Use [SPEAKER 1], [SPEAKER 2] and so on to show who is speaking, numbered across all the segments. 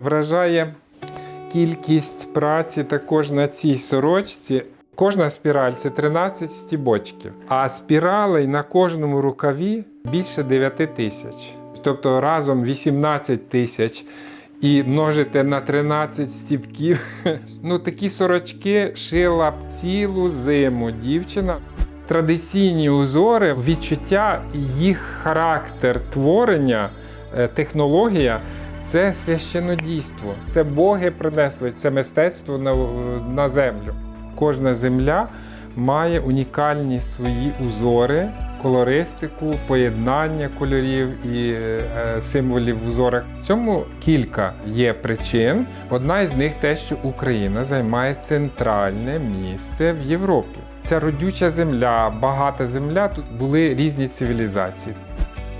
[SPEAKER 1] Вражає кількість праці також на цій сорочці. Кожна спіраль це 13 стібочків, а спіралей на кожному рукаві більше 9 тисяч. Тобто разом 18 тисяч і множите на 13 стібків. Ну, такі сорочки шила б цілу зиму дівчина. Традиційні узори, відчуття, їх характер творення, е, технологія це священодійство. Це боги принесли це мистецтво на, на землю. Кожна земля має унікальні свої узори, колористику, поєднання кольорів і е, символів в узорах. В цьому кілька є причин. Одна із них те, що Україна займає центральне місце в Європі. Це родюча земля, багата земля. Тут були різні цивілізації.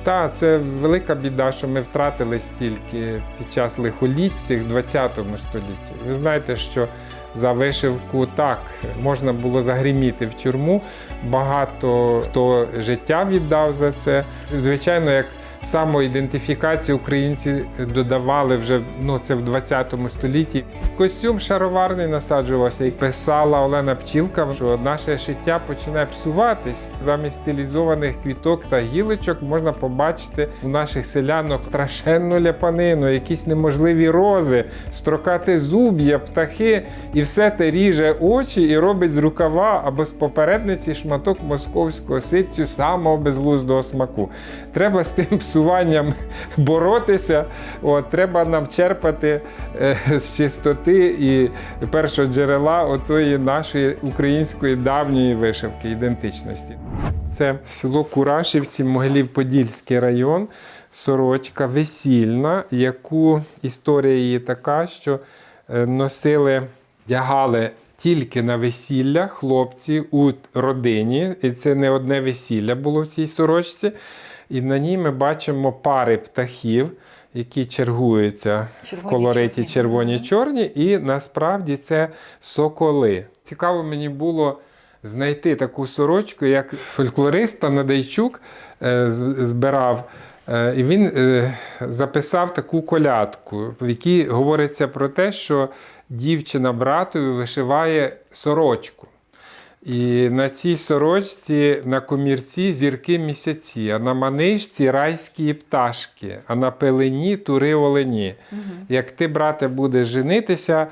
[SPEAKER 1] Та це велика біда, що ми втратили стільки під час лихоліть цих в 20 столітті. Ви знаєте, що за вишивку так можна було загриміти в тюрму. Багато хто життя віддав за це. Звичайно, як самоідентифікацію українці додавали вже ну це в 20 столітті. Костюм шароварний насаджувався, і писала Олена Пчілка, що наше життя починає псуватись. Замість стилізованих квіток та гілочок можна побачити у наших селянок страшенну ляпанину, якісь неможливі рози, строкати зуб'я, птахи, і все те ріже очі і робить з рукава або з попередниці шматок московського ситцю самого безглуздого смаку. Треба з тим псуванням боротися. От, треба нам черпати е, з чистоти і першого джерела отої нашої української давньої вишивки ідентичності. Це село Курашівці, Могилів-Подільський район, сорочка весільна, яку історія її така, що е, носили, вдягали тільки на весілля хлопці у родині. І це не одне весілля було в цій сорочці. І на ній ми бачимо пари птахів, які чергуються в колориті
[SPEAKER 2] чорні.
[SPEAKER 1] червоні чорні, і насправді це соколи. Цікаво мені було знайти таку сорочку, як фольклорист Надайчук е, збирав. Е, І він е, записав таку колядку, в якій говориться про те, що дівчина братові вишиває сорочку. І на цій сорочці на комірці зірки місяці, а на манишці райські пташки, а на пелені тури олені. Як ти, брате, будеш женитися,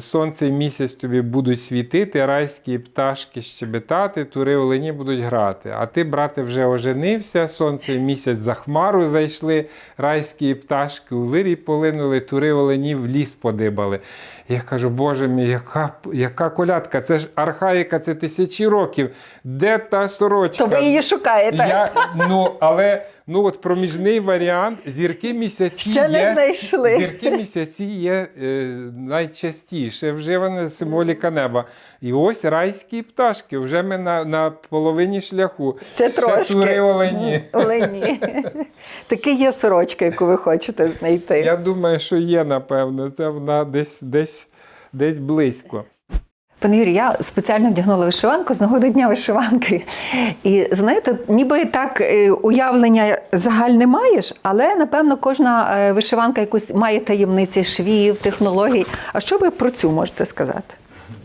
[SPEAKER 1] сонце і місяць тобі будуть світити, райські пташки щебетати, тури олені будуть грати. А ти, брате, вже оженився, сонце і місяць за хмару зайшли, райські пташки у вирій полинули, тури олені в ліс подибали. Я кажу, Боже мій, яка, яка колядка? Це ж архаїка, це тисячі років. Де та сорочка?
[SPEAKER 2] То ви її шукаєте.
[SPEAKER 1] Я, ну, але ну, от проміжний варіант зірки місяці
[SPEAKER 2] Ще не
[SPEAKER 1] є,
[SPEAKER 2] знайшли.
[SPEAKER 1] Зірки місяці є е, найчастіше вживана символіка неба. І ось райські пташки. Вже ми на, на половині шляху.
[SPEAKER 2] Ще трошки.
[SPEAKER 1] тури олені.
[SPEAKER 2] Олені. Таки є сорочка, яку ви хочете знайти.
[SPEAKER 1] Я думаю, що є, напевно. Це вона десь, десь, десь близько.
[SPEAKER 2] Пане Юрій, я спеціально вдягнула вишиванку з нагоди дня вишиванки. І знаєте, ніби так е, уявлення загальне маєш, але напевно кожна е, вишиванка якусь має таємниці швів, технологій. А що ви про цю можете сказати?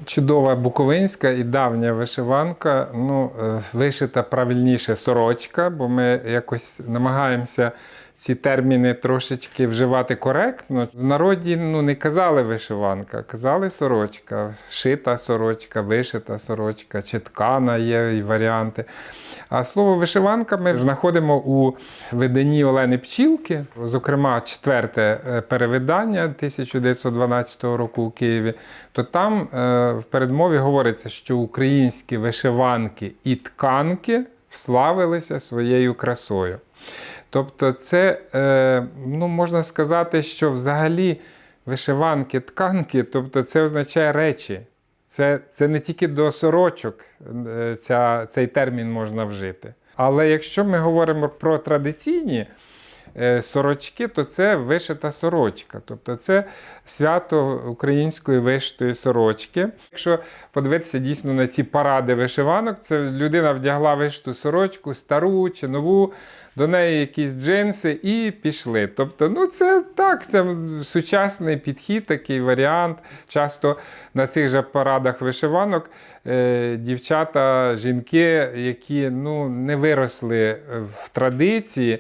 [SPEAKER 1] Чудова буковинська і давня вишиванка. Ну, е, вишита правильніше сорочка, бо ми якось намагаємося ці терміни трошечки вживати коректно. В народі ну, не казали вишиванка, казали сорочка, шита сорочка, вишита сорочка, чи ткана є і варіанти. А слово вишиванка ми знаходимо у виданні Олени Пчілки, зокрема, четверте е, перевидання 1912 року у Києві. То там е, в передмові говориться, що українські вишиванки і тканки вславилися своєю красою. Тобто, це е, ну, можна сказати, що взагалі вишиванки, тканки, тобто це означає речі. Це, це не тільки до сорочок е, ця, цей термін можна вжити. Але якщо ми говоримо про традиційні сорочки, то це вишита сорочка. Тобто це свято української вишитої сорочки. Якщо подивитися дійсно на ці паради вишиванок, це людина вдягла вишиту сорочку, стару чи нову, до неї якісь джинси і пішли. Тобто, ну це так, це сучасний підхід, такий варіант. Часто на цих же парадах вишиванок е, дівчата, жінки, які ну, не виросли в традиції.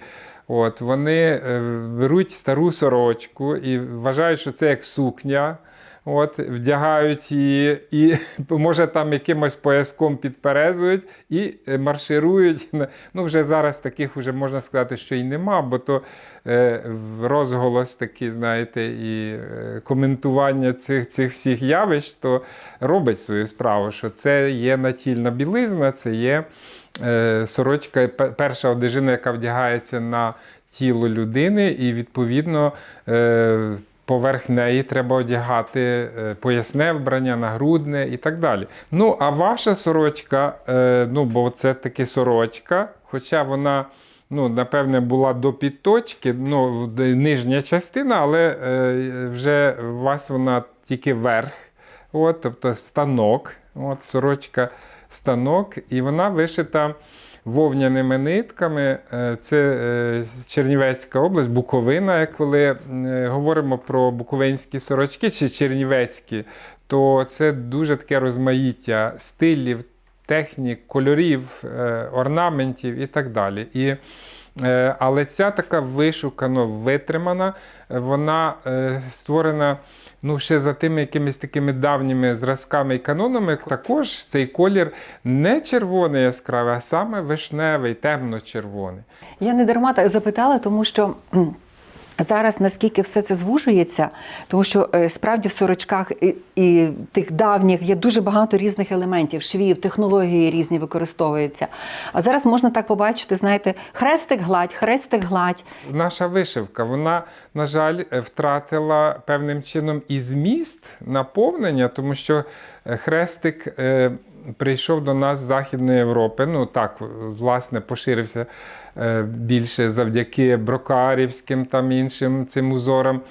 [SPEAKER 1] От, вони е, беруть стару сорочку і вважають, що це як сукня. От, вдягають її і, може, там якимось пояском підперезують і е, марширують. Ну, вже зараз таких вже можна сказати, що і нема, бо то е, розголос такий, знаєте, і коментування цих, цих всіх явищ, то робить свою справу, що це є натільна білизна, це є сорочка, перша одежина, яка вдягається на тіло людини, і відповідно. Е, Поверх неї треба одягати е, поясне вбрання, нагрудне і так далі. Ну, а ваша сорочка, е, ну, бо це таки сорочка, хоча вона, ну, напевне, була до підточки, ну, нижня частина, але е, вже у вас вона тільки верх, от, тобто станок, от, сорочка станок, і вона вишита вовняними нитками. Е, Це е, Чернівецька область, Буковина. Коли е, говоримо про буковинські сорочки чи чернівецькі, то це дуже таке розмаїття стилів, технік, кольорів, орнаментів і так далі. І Але ця така вишукано витримана, е, вона е, створена ну, ще за тими якимись такими давніми зразками і канонами. Також цей колір не червоний яскравий, а саме вишневий, темно-червоний.
[SPEAKER 2] Я не дарма так запитала, тому що. Зараз наскільки все це звужується, тому що е, справді в сорочках і, і тих давніх є дуже багато різних елементів, швів, технології різні використовуються. А зараз можна так побачити, знаєте, хрестик гладь, хрестик гладь.
[SPEAKER 1] Наша вишивка, вона, на жаль, е, втратила певним чином і зміст наповнення, тому що е, хрестик прийшов до нас з Західної Європи. Ну так, власне, поширився е, більше завдяки брокарівським там іншим цим узорам.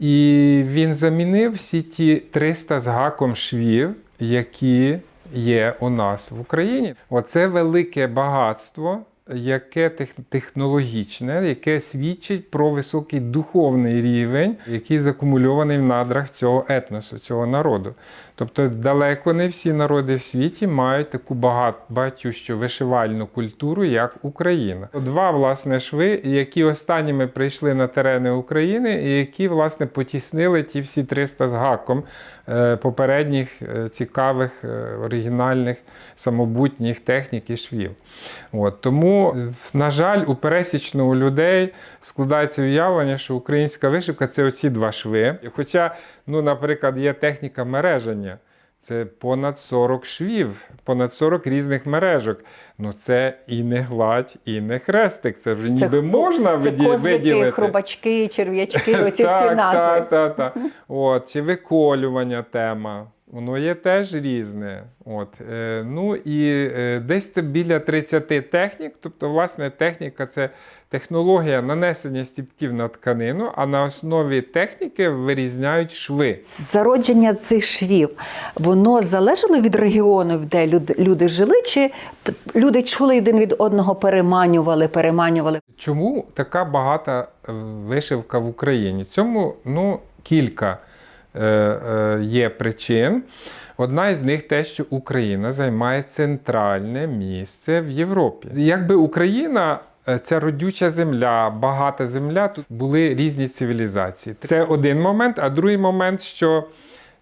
[SPEAKER 1] І він замінив всі ті 300 з гаком швів, які є у нас в Україні. Оце велике багатство яке технологічне, яке свідчить про високий духовний рівень, який закумульований в надрах цього етносу, цього народу. Тобто далеко не всі народи в світі мають таку багат, багатющу вишивальну культуру, як Україна. Два власне шви, які останніми прийшли на терени України, і які власне потіснили ті всі 300 з гаком е, попередніх е, цікавих, е, оригінальних, самобутніх технік і швів. От, тому, на жаль, у пересічного людей складається уявлення, що українська вишивка це оці два шви. Хоча, ну, наприклад, є техніка мереження. Це понад 40 швів, понад 40 різних мережок. Ну це і не гладь, і не хрестик. Це вже ніби можна
[SPEAKER 2] це
[SPEAKER 1] виді-
[SPEAKER 2] козлики,
[SPEAKER 1] виділити.
[SPEAKER 2] хрубачки, черв'ячки, оці всі назви.
[SPEAKER 1] так, так, так. От, чи виколювання тема. Воно є теж різне. От, е, ну і е, десь це біля 30 технік. Тобто, власне, техніка це технологія нанесення стіпків на тканину, а на основі техніки вирізняють шви.
[SPEAKER 2] Зародження цих швів, воно залежало від регіону, де люди, люди жили, чи люди чули один від одного, переманювали, переманювали.
[SPEAKER 1] Чому така багата е, вишивка в Україні? Цьому ну, кілька є причин. Одна із них те, що Україна займає центральне місце в Європі. Якби Україна. е, Це родюча земля, багата земля. Тут були різні цивілізації. Це один момент, а другий момент, що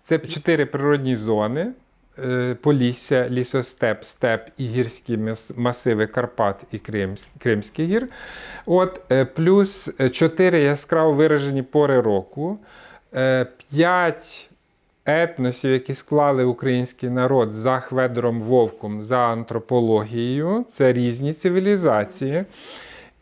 [SPEAKER 1] це чотири природні зони: е, Полісся, лісостеп, степ і гірські масиви Карпат і Кримсь- Кримський гір. От, е, плюс е, чотири яскраво виражені пори року, е, п'ять етносів, які склали український народ за Хведором Вовком, за антропологією. Це різні цивілізації.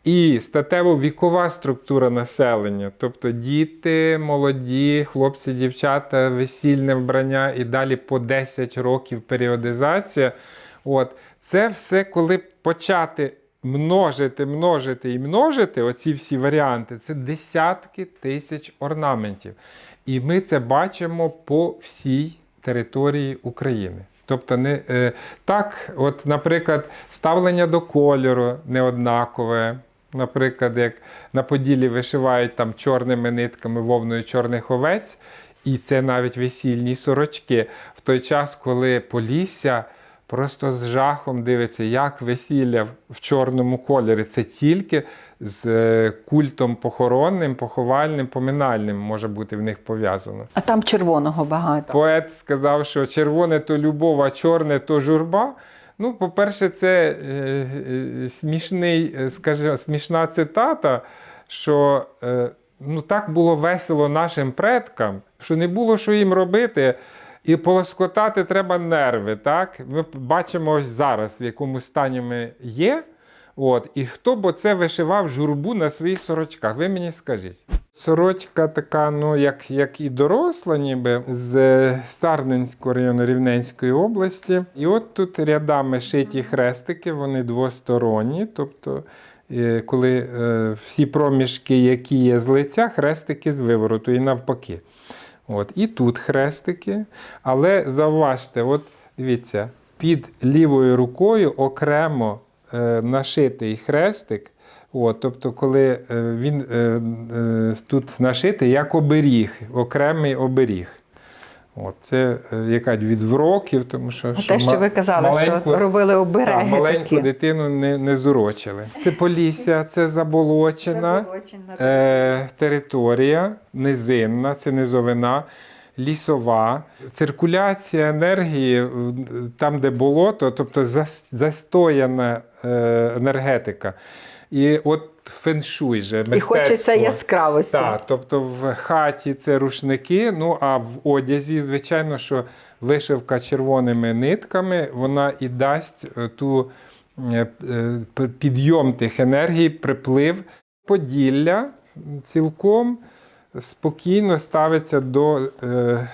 [SPEAKER 1] І статево-вікова структура населення, тобто діти, молоді, хлопці, дівчата, весільне вбрання і далі по 10 років періодизація. От це все, коли почати множити, множити і множити оці всі варіанти, це десятки тисяч орнаментів. І ми це бачимо по всій території України. Тобто, не, е, так, от, наприклад, ставлення до кольору неоднакове. Наприклад, як на Поділлі вишивають там чорними нитками вовною чорних овець, і це навіть весільні сорочки. В той час, коли Полісся просто з жахом дивиться, як весілля в чорному кольорі. Це тільки з е, культом похоронним, поховальним, поминальним може бути в них пов'язано.
[SPEAKER 2] А там червоного багато.
[SPEAKER 1] Поет сказав, що червоне то любов, а чорне то журба. Ну, по-перше, це е, е, смішний, скажімо, смішна цитата, що ну, так було весело нашим предкам, що не було що їм робити. І полоскотати треба нерви. Так? Ми бачимо ось зараз, в якому стані ми є. От, і хто б оце вишивав журбу на своїх сорочках? Ви мені скажіть. Сорочка така, ну, як, як і доросла, ніби з е, Сарненського району Рівненської області. І от тут рядами шиті хрестики, вони двосторонні. Тобто, е, коли е, всі проміжки, які є з лиця, хрестики з вивороту і навпаки. От, і тут хрестики. Але завважте, от дивіться, під лівою рукою окремо е, нашитий хрестик. От, тобто, коли е, він е, е, тут нашитий як оберіг, окремий оберіг. От, це е, якась від вроків, тому що,
[SPEAKER 2] Те, що ви казали,
[SPEAKER 1] маленьку-
[SPEAKER 2] що робили обереги
[SPEAKER 1] так, маленьку
[SPEAKER 2] такі.
[SPEAKER 1] дитину не, не зурочили. Це Полісся, це заболочена е, територія, низинна, це низовина, лісова. Циркуляція енергії там, де болото, тобто застояна е, енергетика. І от феншуй же,
[SPEAKER 2] І хочеться яскравості.
[SPEAKER 1] Так, тобто в хаті це рушники, ну а в одязі, звичайно, що вишивка червоними нитками, вона і дасть е, ту е, підйом тих енергій, приплив. Поділля цілком спокійно ставиться до е,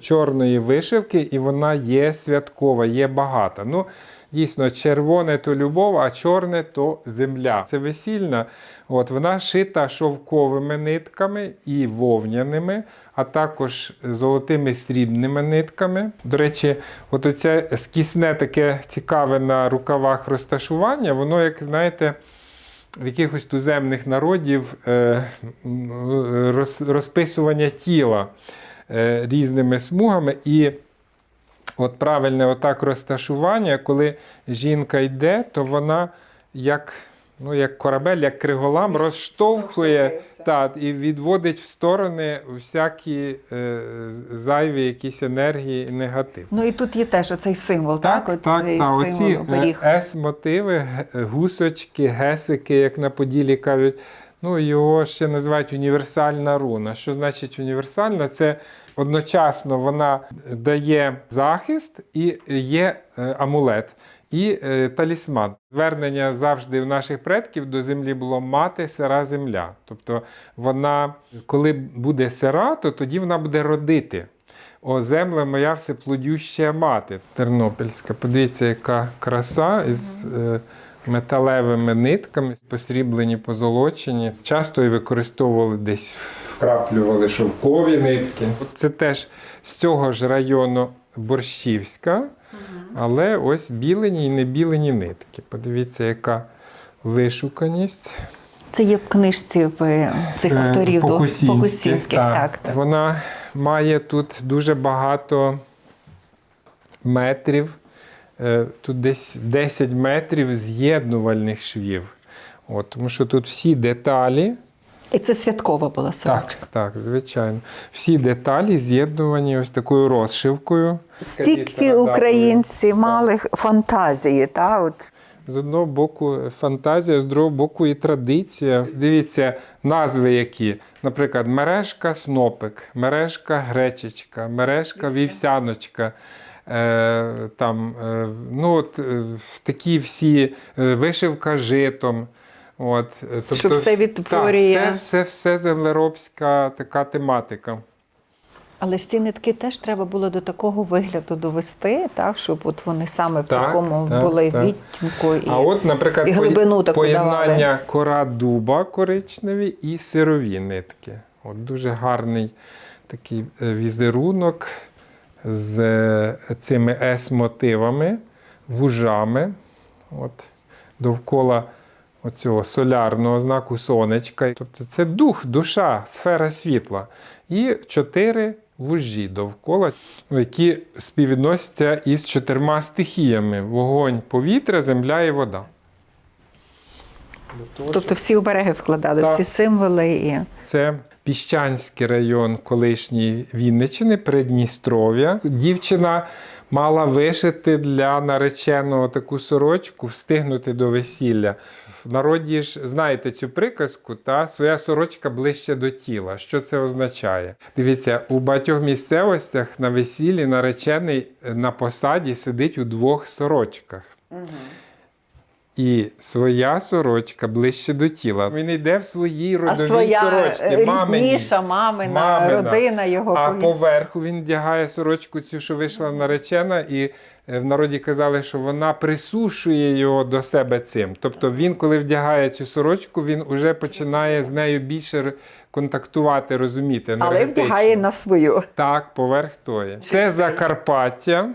[SPEAKER 1] чорної вишивки, і вона є святкова, є багата. Ну, Дійсно, червоне то любов, а чорне то земля. Це весільна. От, вона шита шовковими нитками і вовняними, а також золотими срібними нитками. До речі, от оце скісне таке цікаве на рукавах розташування, воно, як знаєте, в якихось туземних народів е, роз, розписування тіла е, різними смугами. І от правильне отак розташування, коли жінка йде, то вона як, ну, як корабель, як криголам розштовхує та, і відводить в сторони всякі е, зайві якісь енергії і негатив.
[SPEAKER 2] Ну і тут є теж оцей символ, так?
[SPEAKER 1] Так, так,
[SPEAKER 2] Оцей
[SPEAKER 1] так. Оці
[SPEAKER 2] символ
[SPEAKER 1] С-мотиви, гусочки, гесики, як на Поділі кажуть. Ну, його ще називають універсальна руна. Що значить універсальна? Це одночасно вона дає захист і є е, амулет. І е, талісман. Звернення завжди в наших предків до землі було мати сира земля. Тобто вона, коли буде сира, то тоді вона буде родити. О, земля моя всеплодюща мати. Тернопільська. Подивіться, яка краса із е, металевими нитками, посріблені, позолочені. Часто і використовували десь, вкраплювали шовкові нитки. Це теж з цього ж району Борщівська, але ось білені і не білені нитки. Подивіться, яка вишуканість.
[SPEAKER 2] Це є в книжці в цих
[SPEAKER 1] Е,
[SPEAKER 2] авторів
[SPEAKER 1] Покусінських,
[SPEAKER 2] Покусінських. Так, так.
[SPEAKER 1] Вона має тут дуже багато метрів. Е, Тут десь 10 метрів з'єднувальних швів. От, тому що тут всі деталі,
[SPEAKER 2] І це святкова була сорочка.
[SPEAKER 1] так, так, звичайно, всі деталі з'єднувані ось такою розшивкою.
[SPEAKER 2] Стільки українці мали фантазії, та от
[SPEAKER 1] З одного боку фантазія, з другого боку і традиція. Дивіться, назви які. Наприклад, мережка снопик, мережка гречечка, мережка вівсяночка. Е, там, е, ну, от, е, такі всі вишивка житом. От, тобто,
[SPEAKER 2] Що все
[SPEAKER 1] так,
[SPEAKER 2] відтворює.
[SPEAKER 1] все, все, все землеробська така тематика.
[SPEAKER 2] Але ж ці нитки теж треба було до такого вигляду довести, так, щоб от вони саме в
[SPEAKER 1] Так,
[SPEAKER 2] такому
[SPEAKER 1] так,
[SPEAKER 2] були
[SPEAKER 1] так.
[SPEAKER 2] відтінку. І...
[SPEAKER 1] А от, наприклад,
[SPEAKER 2] і глибину таку
[SPEAKER 1] поєднання
[SPEAKER 2] давали.
[SPEAKER 1] кора дуба коричневі і сирові нитки. От дуже гарний такий візерунок з цими С-мотивами, вужами. От, довкола оцього солярного знаку сонечка. Тобто це дух, душа, сфера світла. І чотири вужі довкола, які співвідносяться із чотирма стихіями: вогонь, повітря, земля і вода.
[SPEAKER 2] Тобто всі обереги вкладали,
[SPEAKER 1] Так.
[SPEAKER 2] всі символи. І...
[SPEAKER 1] Це Піщанський район колишньої Вінниччини, Придністров'я. Дівчина мала вишити для нареченого таку сорочку, встигнути до весілля. В народі ж знаєте цю приказку, та своя сорочка ближче до тіла. Що це означає? Дивіться, у багатьох місцевостях на весіллі наречений на посаді сидить у двох сорочках. І своя сорочка ближче до тіла. Він йде в своїй
[SPEAKER 2] А своя
[SPEAKER 1] сорочці.
[SPEAKER 2] е,
[SPEAKER 1] маминій.
[SPEAKER 2] рідніша, мамина,
[SPEAKER 1] Мамина.
[SPEAKER 2] родина його.
[SPEAKER 1] А поверху він вдягає сорочку, цю, що вийшла наречена, і е, в народі казали, що вона присушує його до себе цим. Тобто він, коли вдягає цю сорочку, він вже починає з нею більше контактувати, розуміти.
[SPEAKER 2] Але вдягає на свою.
[SPEAKER 1] Так, поверх тої. Це Закарпаття.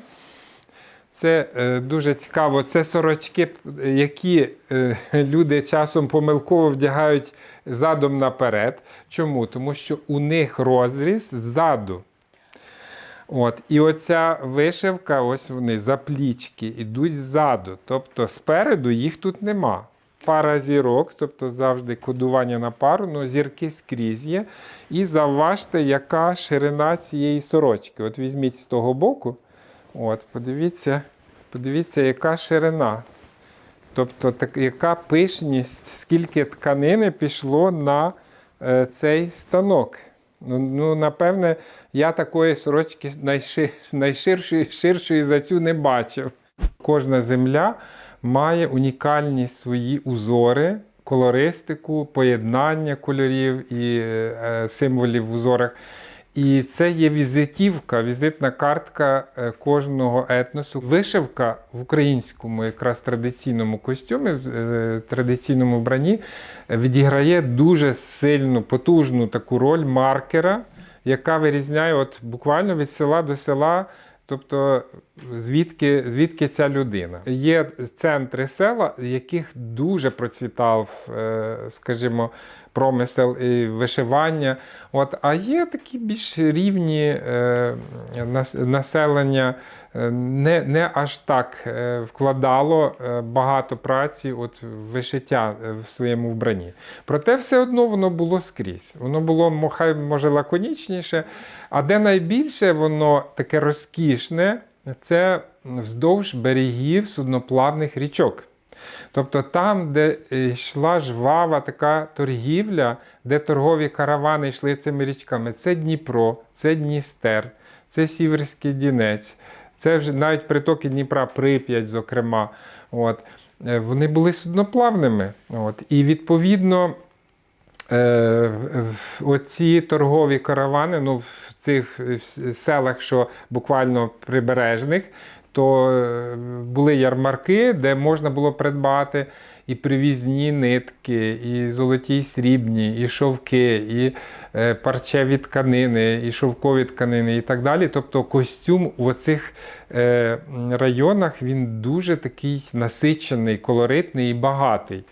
[SPEAKER 1] Це е, дуже цікаво. Це сорочки, е, які е, люди часом помилково вдягають задом наперед. Чому? Тому що у них розріз ззаду. От, і оця вишивка, ось вони, заплічки, ідуть ззаду. Тобто спереду їх тут нема. Пара зірок, тобто завжди кодування на пару, але зірки скрізь є. І завважте, яка ширина цієї сорочки. От візьміть з того боку. От, подивіться, подивіться, яка ширина. Тобто, так, яка пишність, скільки тканини пішло на е, цей станок. Ну, ну, напевне, я такої сорочки найши, найширшої ширшої за цю не бачив. Кожна земля має унікальні свої узори, колористику, поєднання кольорів і е, символів в узорах. І це є візитівка, візитна картка е, кожного етносу. Вишивка в українському, якраз традиційному костюмі, в е, традиційному вбранні, е, відіграє дуже сильну, потужну таку роль маркера, яка вирізняє от буквально від села до села. Тобто, звідки, звідки ця людина? Є центри села, яких дуже процвітав, е, скажімо, промисел і вишивання. От, а є такі більш рівні е, населення, не, не аж так е, вкладало е, багато праці от, вишиття е, в своєму вбранні. Проте все одно воно було скрізь. Воно було хай може лаконічніше, а де найбільше воно таке розкішне, це вздовж берегів судноплавних річок. Тобто там, де е, йшла жвава така торгівля, де торгові каравани йшли цими річками, це Дніпро, це Дністер, це Сіверський Дінець, це вже навіть притоки Дніпра, Прип'ять, зокрема. От. Е, Вони були судноплавними. От. І відповідно. Е, Оці торгові каравани, ну в цих е, селах, що буквально прибережних, то е, були ярмарки, де можна було придбати і привізні нитки, і золоті, і срібні, і шовки, і е, парчеві тканини, і шовкові тканини, і так далі. Тобто костюм в оцих е, районах він дуже такий насичений, колоритний і багатий.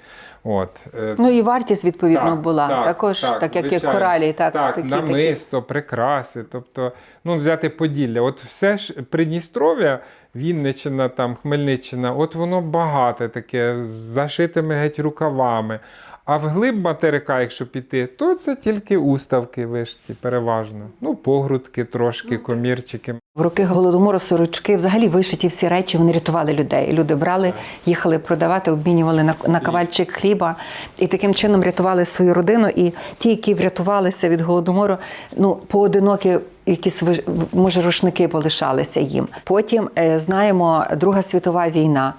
[SPEAKER 1] От, е,
[SPEAKER 2] Ну і вартість, відповідно, була. Також, так, як і
[SPEAKER 1] звичайно.
[SPEAKER 2] коралі, так,
[SPEAKER 1] так
[SPEAKER 2] такі, такі.
[SPEAKER 1] намисто, прикраси. Тобто, ну, взяти Поділля. От все ж Придністров'я, Вінниччина, там, Хмельниччина, от воно багате таке, з зашитими геть рукавами. А вглиб материка, якщо піти, то це тільки уставки вишті, переважно. Ну, погрудки трошки, комірчики.
[SPEAKER 2] В роки голодомору сорочки, взагалі вишиті всі речі, вони рятували людей. Люди брали, їхали продавати, обмінювали на, на кавальчик хліба і таким чином рятували свою родину. І ті, які врятувалися від голодомору, ну поодинокі. Якісь може рушники полишалися їм. Потім е, знаємо Друга світова війна.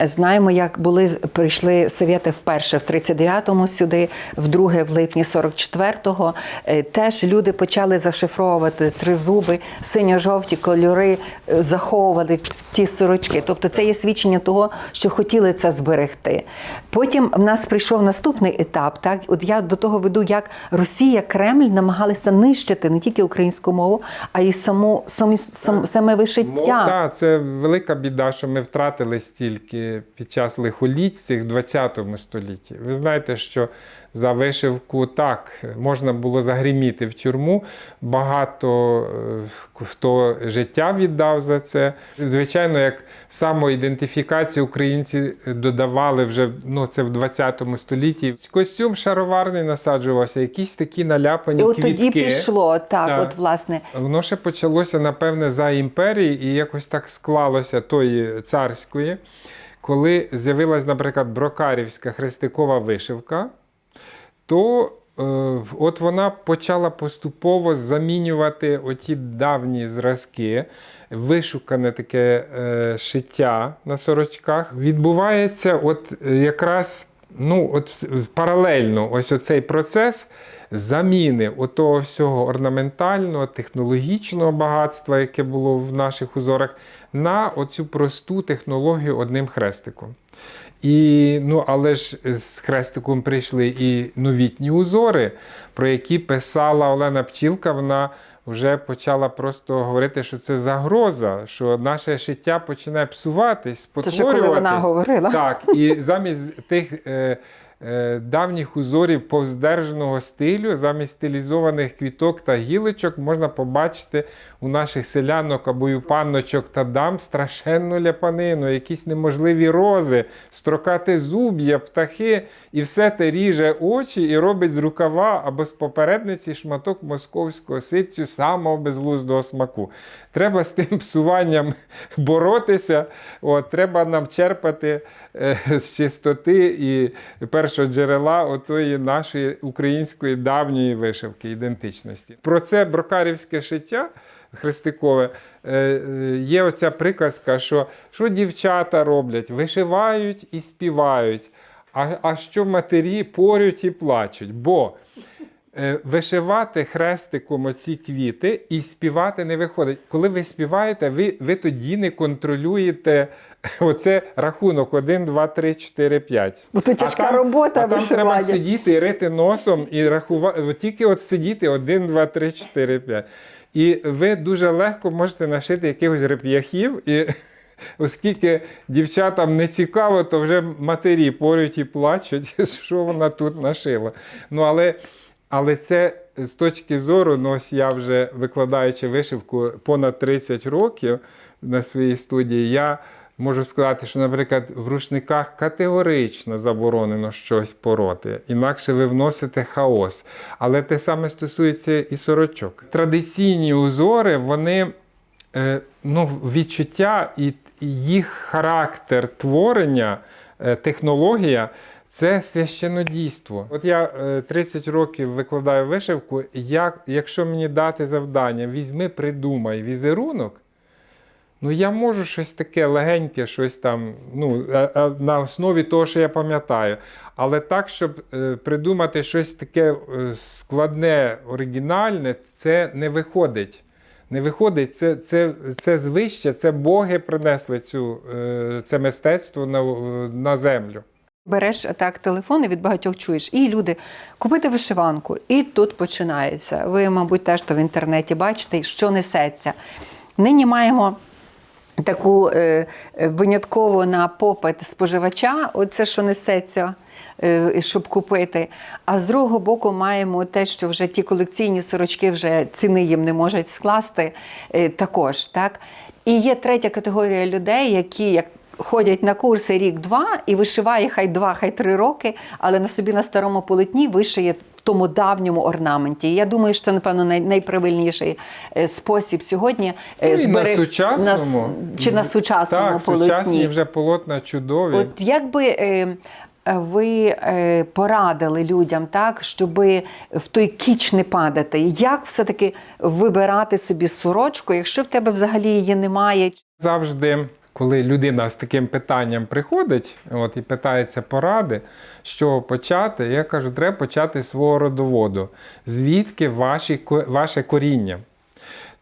[SPEAKER 2] Знаємо, як були прийшли совєти вперше в 39-му сюди, вдруге в липні 44-го. Е, Теж люди почали зашифровувати тризуби, синьо-жовті кольори, е, заховували ті сорочки. Тобто це є свідчення того, що хотіли це зберегти. Потім в нас прийшов наступний етап. Так, от я до того веду, як Росія, Кремль намагалися нищити не тільки українську мову, а й саму самі сам, саме вишиття.
[SPEAKER 1] Так, це велика біда, що ми втратили стільки під час лихоліть цих в 20 столітті. Ви знаєте, що за вишивку так можна було загриміти в тюрму. Багато е, хто життя віддав за це. Звичайно, як самоідентифікація українці додавали вже ну, це в 20 столітті. Костюм шароварний насаджувався, якісь такі наляпані
[SPEAKER 2] І от
[SPEAKER 1] квітки.
[SPEAKER 2] тоді пішло так,
[SPEAKER 1] Так.
[SPEAKER 2] от власне.
[SPEAKER 1] Воно ще почалося, напевне, за імперії, і якось так склалося тої царської, коли з'явилась, наприклад, брокарівська хрестикова вишивка, то е, от вона почала поступово замінювати оті давні зразки, вишукане таке е, шиття на сорочках. Відбувається от е, якраз ну, от паралельно ось оцей процес заміни отого всього орнаментального, технологічного багатства, яке було в наших узорах, на оцю просту технологію одним хрестиком. І, ну, але ж з хрестиком прийшли і новітні узори, про які писала Олена Пчілка. Вона вже почала просто говорити, що це загроза, що наше життя починає псуватись,
[SPEAKER 2] Це ще коли вона говорила.
[SPEAKER 1] Так, і замість тих е, е, давніх узорів повздержаного стилю, замість стилізованих квіток та гілочок, можна побачити у наших селянок або у панночок та дам страшенну ляпанину, якісь неможливі рози, строкати зуб'я, птахи, і все те ріже очі і робить з рукава або з попередниці шматок московського ситцю самого безглуздого смаку. Треба з тим псуванням боротися. От, треба нам черпати е, з чистоти і першого джерела отої нашої української давньої вишивки, ідентичності. Про це брокарівське шиття хрестикове е, е, є оця приказка, що, що дівчата роблять? Вишивають і співають. А, а що матері порють і плачуть? Бо вишивати хрестиком оці квіти і співати не виходить. Коли ви співаєте, ви, ви тоді не контролюєте оце рахунок 1, 2, 3, 4, 5.
[SPEAKER 2] Бо то тяжка робота
[SPEAKER 1] а там треба сидіти і рити носом і рахувати. Тільки от сидіти 1, 2, 3, 4, 5. І ви дуже легко можете нашити якихось реп'яхів. І оскільки дівчатам не цікаво, то вже матері порють і плачуть, що вона тут нашила. Ну, але, але це з точки зору, ну ось я вже викладаючи вишивку понад 30 років на своїй студії, я можу сказати, що, наприклад, в рушниках категорично заборонено щось пороти, інакше ви вносите хаос. Але те саме стосується і сорочок. Традиційні узори, вони е, ну, відчуття і їх характер творення, е, технологія. Це священодійство. От я е, 30 років викладаю вишивку. Як, якщо мені дати завдання, візьми, придумай візерунок, ну я можу щось таке легеньке, щось там, ну, е, е, на основі того, що я пам'ятаю. Але так, щоб е, придумати щось таке е, складне, оригінальне, це не виходить. Не виходить, це, це, це звище, це боги принесли цю, е, це мистецтво на, на землю.
[SPEAKER 2] Береш так телефон і від багатьох чуєш. І люди купити вишиванку. І тут починається. Ви, мабуть, теж то в інтернеті бачите, що несеться. Нині маємо. Таку е, винятково на попит споживача, оце що несеться, е, щоб купити. А з другого боку, маємо те, що вже ті колекційні сорочки вже ціни їм не можуть скласти е, також. Так? І є третя категорія людей, які як ходять на курси рік-два і вишиває хай два, хай три роки, але на собі на старому полотні вишиє тому давньому орнаменті. Я думаю, що це, напевно, най, найправильніший е, спосіб сьогодні е,
[SPEAKER 1] Ну, на сучасному.
[SPEAKER 2] на чи на сучасному
[SPEAKER 1] так,
[SPEAKER 2] полотні.
[SPEAKER 1] сучасні вже полотна чудові.
[SPEAKER 2] От як би е, ви порадили людям, так, щоб в той кіч не падати? Як все-таки вибирати собі сорочку, якщо в тебе взагалі її немає?
[SPEAKER 1] Завжди, коли людина з таким питанням приходить от, і питається поради, чого почати, я кажу, треба почати свого родоводу. Звідки ваші, ваше коріння?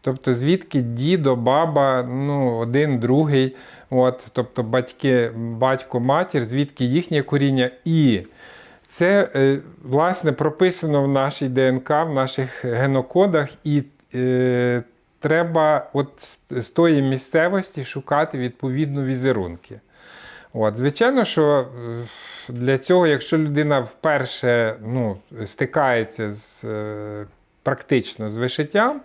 [SPEAKER 1] Тобто, звідки дідо, баба, ну, один, другий, от, тобто батьки, батько, матір, звідки їхнє коріння. І це, е, власне, прописано в нашій ДНК, в наших генокодах, і е, треба от з- тої місцевості шукати відповідно візерунки. От, звичайно, що е, для цього, якщо людина вперше ну, стикається з, е, практично з вишиттям,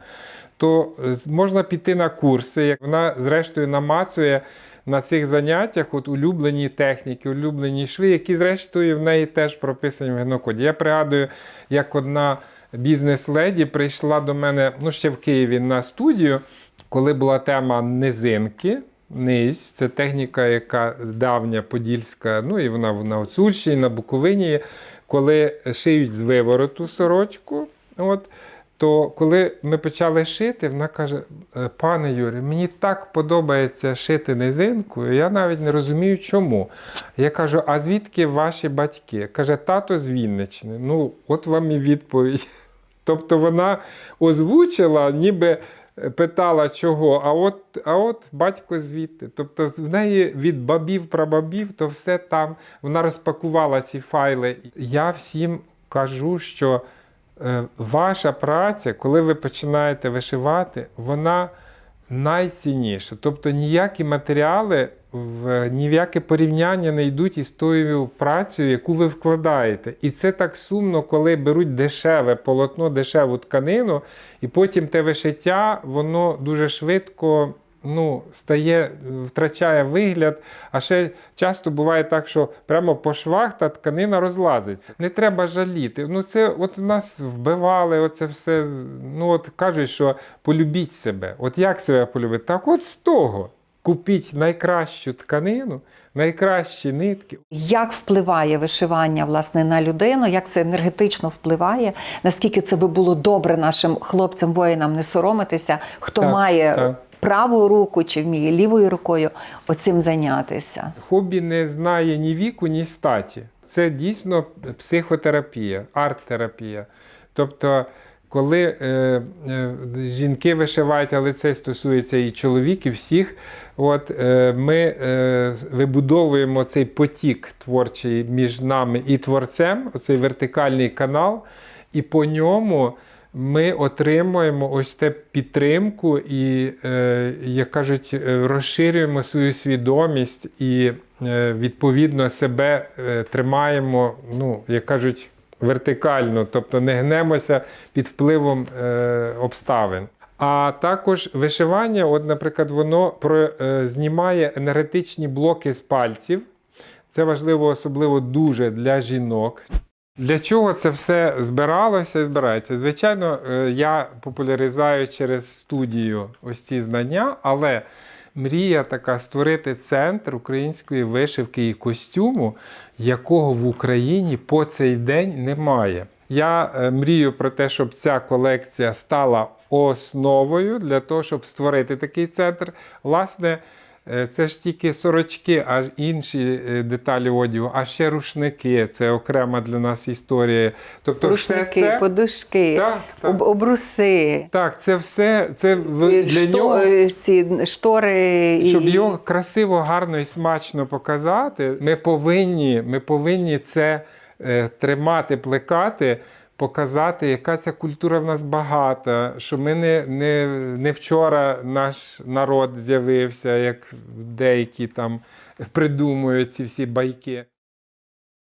[SPEAKER 1] то е, можна піти на курси. Як Вона, зрештою, намацує на цих заняттях от улюблені техніки, улюблені шви, які, зрештою, в неї теж прописані в генокоді. Я пригадую, як одна бізнес-леді прийшла до мене ну, ще в Києві на студію, коли була тема низинки. Низь це техніка, яка давня подільська, ну і вона на Гуцульщині, на Буковині, коли шиють з вивороту сорочку. От, то коли ми почали шити, вона каже: «Е, пане Юрій, мені так подобається шити низинкою, я навіть не розумію, чому. Я кажу: а звідки ваші батьки? Каже, тато з Вінничини. Ну, от вам і відповідь. Тобто вона озвучила, ніби питала чого, а от, а от батько звідти. Тобто в неї від бабів, прабабів, то все там. Вона розпакувала ці файли. Я всім кажу, що е, ваша праця, коли ви починаєте вишивати, вона найцінніша. Тобто ніякі матеріали в ні в яке порівняння не йдуть із тою працею, яку ви вкладаєте. І це так сумно, коли беруть дешеве полотно, дешеву тканину, і потім те вишиття, воно дуже швидко. Ну, стає, втрачає вигляд, а ще часто буває так, що прямо по швах та тканина розлазиться. Не треба жаліти. Ну, це от нас вбивали, оце все. Ну, от кажуть, що полюбіть себе. От як себе полюбити? Так от з того. Купіть найкращу тканину, найкращі нитки.
[SPEAKER 2] Як впливає вишивання власне на людину? Як це енергетично впливає? Наскільки це би було добре нашим хлопцям, воїнам не соромитися, хто
[SPEAKER 1] Так,
[SPEAKER 2] має
[SPEAKER 1] так.
[SPEAKER 2] Праву руку чи вміє лівою рукою оцим зайнятися?
[SPEAKER 1] Хобі не знає ні віку, ні статі. Це дійсно психотерапія, арт-терапія. Тобто, коли е, е, жінки вишивають, але це стосується і чоловіків, всіх, от, е, ми е, вибудовуємо цей потік творчий між нами і творцем, оцей вертикальний канал, і по ньому. Ми отримуємо ось те підтримку і, е, як кажуть, е, розширюємо свою свідомість і е, відповідно себе тримаємо, ну, як кажуть, вертикально, тобто не гнемося під впливом обставин. А також вишивання, от, наприклад, воно про, знімає енергетичні блоки з пальців. Це важливо особливо дуже для жінок. Для чого це все збиралося і збирається? Звичайно, е, я популяризую через студію ось ці знання, але мрія така створити центр української вишивки і костюму, якого в Україні по цей день немає. Я е, мрію про те, щоб ця колекція стала основою для того, щоб створити такий центр. Власне, Це ж тільки сорочки, а інші е, деталі одягу, а ще рушники. Це окрема для нас історія. Тобто,
[SPEAKER 2] Рушники,
[SPEAKER 1] все це
[SPEAKER 2] подушки,
[SPEAKER 1] Так, так.
[SPEAKER 2] об- обруси,
[SPEAKER 1] так, це все це
[SPEAKER 2] е,
[SPEAKER 1] для
[SPEAKER 2] што-
[SPEAKER 1] нього.
[SPEAKER 2] е, ці штори.
[SPEAKER 1] Щоб його красиво, гарно і смачно показати, ми повинні, ми повинні це е, тримати, плекати, показати, яка ця культура в нас багата, що ми не, не, не вчора наш народ з'явився, як деякі там придумують ці всі байки.